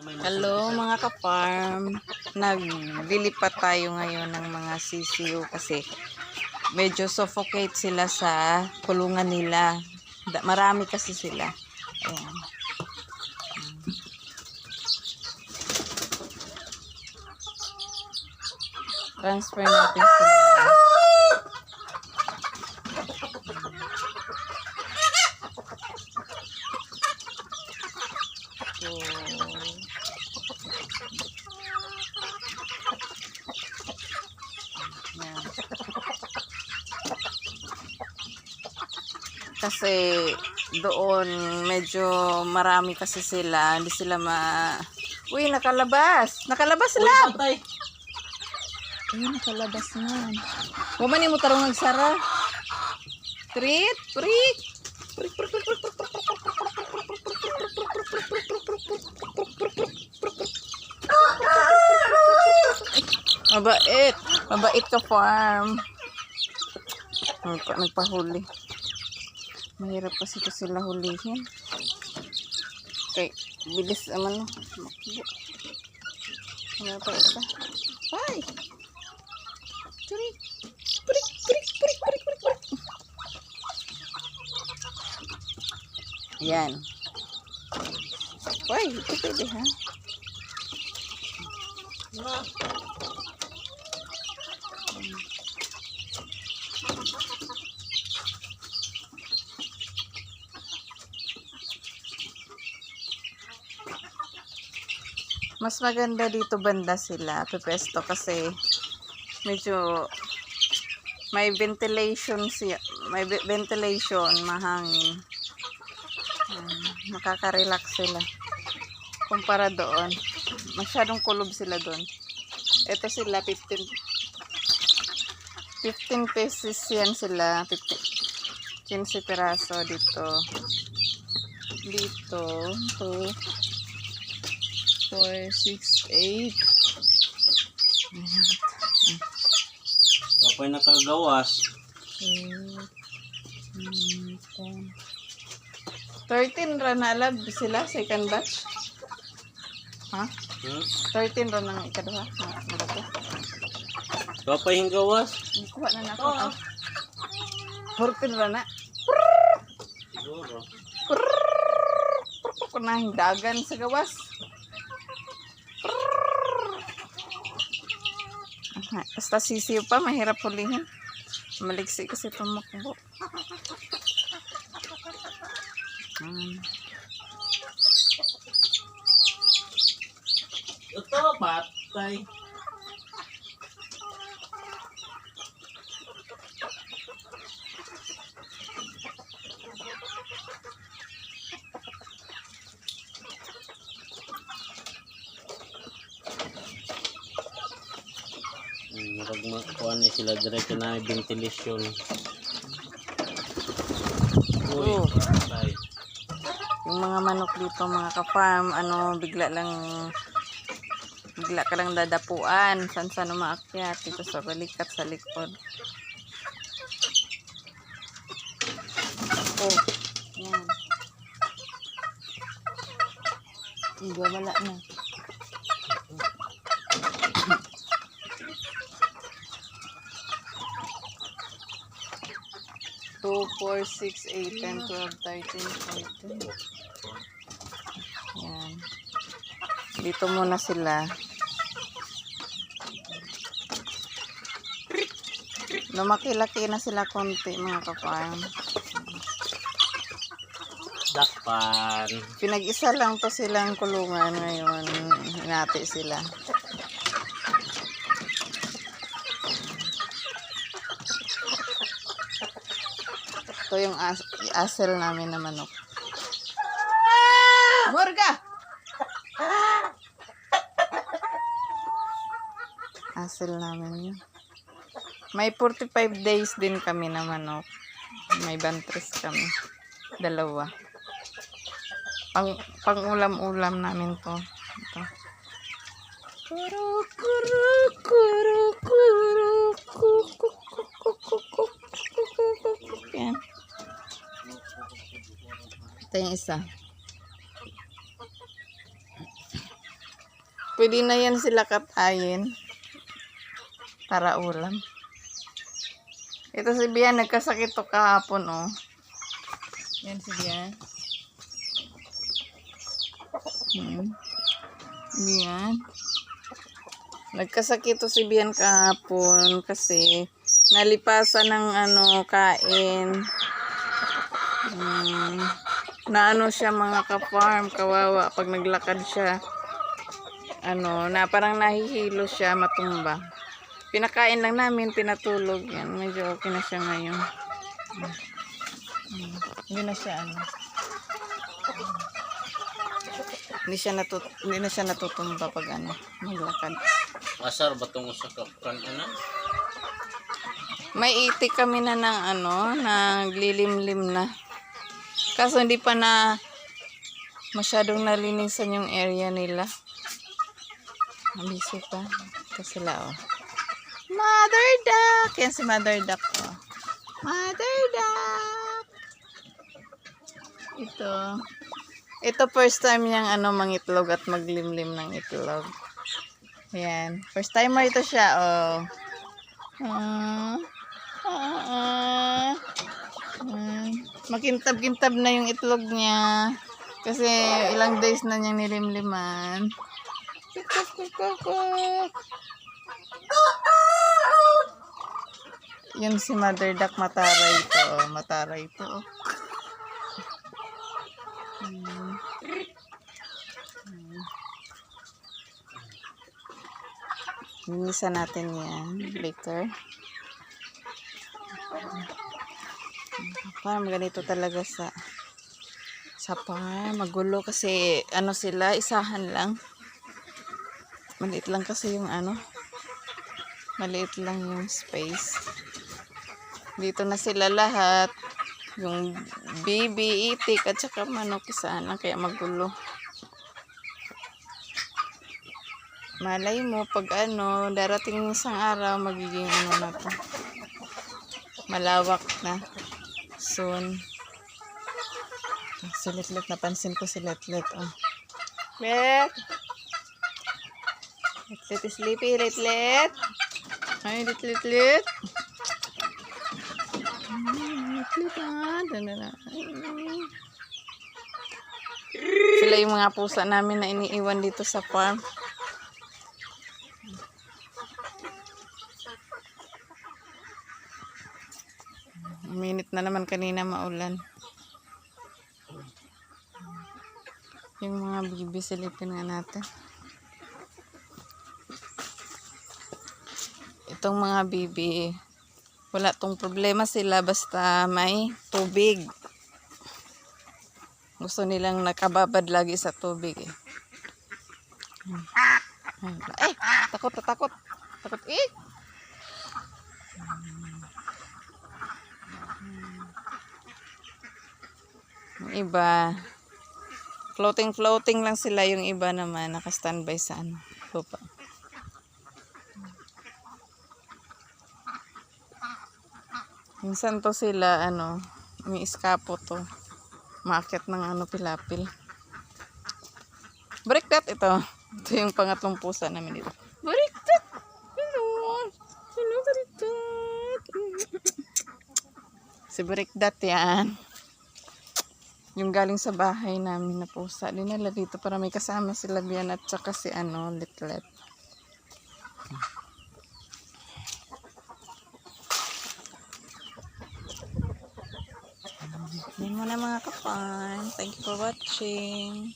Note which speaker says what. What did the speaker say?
Speaker 1: Hello mga ka-farm. Naglilipat tayo ngayon ng mga sisiyo kasi medyo suffocate sila sa kulungan nila. Marami kasi sila. Ayan. Transfer natin sila. Kasi doon medyo marami kasi sila, hindi sila ma Uy, nakalabas. Nakalabas sila.
Speaker 2: Patay.
Speaker 1: Uy, nakalabas na. Huwag mo tarong nagsara. Trit, prik. Prik, prik, prik, prik, prik. Mabait. Mabait ka farm. Nagpa, nagpahuli. Mahirap kasi ito sila hulihin. Okay, bilis naman. no. Makbo. Ano pa isa? Ay! Turi! Prik, prik, prik, prik, prik, prik. Yan. Uy, ito pwede ha? Mas maganda dito banda sila, pepesto kasi medyo may ventilation siya, may ve- ventilation, mahangin. Um, makaka-relax sila. Kumpara doon, masyadong kulob sila doon. Ito sila 15 15 pesos yan sila, 15 15 piraso dito. Dito, 2 4, 6, 8.
Speaker 2: Kapag nakagawas,
Speaker 1: 13 ra na alab sila, second batch. Ha?
Speaker 2: hmm?
Speaker 1: 13 ra nang ikaduha.
Speaker 2: Kapag yung gawas,
Speaker 1: Kuha na na ako. Ah. 14 ra na.
Speaker 2: siguro.
Speaker 1: Kunahing dagan sa gawas. Aha, Basta sisiyo pa, mahirap hulihin. Maliksi kasi tumakbo. Hmm.
Speaker 2: Ito, patay. Marag makuha ni sila diretso na may ventilation. Uy,
Speaker 1: Oh.
Speaker 2: patay.
Speaker 1: Yung mga manok dito, mga ka-farm, ano, bigla lang, bigla ka lang dadapuan. San saan umaakyat? Dito sa balikat, sa likod. Oh, yan. Hindi, wala na. Two, four, six, eight, ten, twelve, thirteen, fourteen. Yan. Dito muna sila. Lumaki-laki na sila konti mga kaparm.
Speaker 2: Dakpan.
Speaker 1: Pinag-isa lang to silang kulungan ngayon. Hinati sila. Ito yung as asel namin na manok. Morga! Asel namin yun. May 45 days din kami na manok. May bantres kami. Dalawa. Pang, pang ulam-ulam namin to. Ito. Kuru, kuru, kuru, kuru, ku, ku, ku, ku, ku, ku, ku, ku, ku, ku. Yan. Ito yung isa. Pwede na yan sila katayin. Para ulam. Ito si Bian, nagkasakit to kahapon, oh. Yan si Bian. Hmm. Bian. Nagkasakit to si Bian kahapon kasi nalipasan ng ano, kain. Hmm. Na ano siya mga ka-farm, kawawa pag naglakad siya. Ano, na parang nahihilo siya matumba. Pinakain lang namin, pinatulog yan. Medyo okay na siya ngayon. Hmm. Hmm. Hindi na siya ano. Hindi siya natut hindi na siya natutumba pag ano, maglakad.
Speaker 2: Asar ba itong usa ka kan ana?
Speaker 1: May itik kami na ng ano, naglilimlim na. Kaso hindi pa na masyadong nalinisan yung area nila. Mabisi pa. Ito sila oh. Mother duck! Yan si mother duck oh. Mother duck! Ito. Ito first time niyang ano mangitlog at maglimlim ng itlog. Ayan. First timer ito siya oh. Ah. Ah. Makintab-kintab na yung itlog niya. Kasi ilang days na niyang nilimliman. Yun si Mother Duck mataray. Oh. Mataray. Oh. Hmm. Hmm. Natin yan later. Parang ganito talaga sa sa farm. Magulo kasi ano sila, isahan lang. Maliit lang kasi yung ano. Maliit lang yung space. Dito na sila lahat. Yung baby, itik, at saka manok isahan lang. Kaya magulo. Malay mo, pag ano, darating isang araw, magiging ano na to. Malawak na. Soon. Si Litlit, napansin ko si Litlit. Oh. Let! Litlit is sleepy, Litlit. Ay, Litlit, Lit. Litlit, ah. Dala Sila yung mga pusa namin na iniiwan dito sa farm. Na naman kanina maulan. Yung mga bibi silipin nga natin. Itong mga bibi, wala tong problema sila basta may tubig. Gusto nilang nakababad lagi sa tubig eh. Eh, takot, takot. Takot, eh. Yung iba, floating floating lang sila yung iba naman naka-standby sa ano, lupa. Minsan to sila ano, may iskapo to. Maakyat ng ano pilapil. Barikat ito. Ito yung pangatlong pusa namin dito. Barikat! Hello! Hello, barikat! Si Barikdat yan. Yung galing sa bahay namin na pusa. Dinala dito para may kasama si Labian at saka si ano, Litlet. Yan muna mga kapan. Thank you for watching.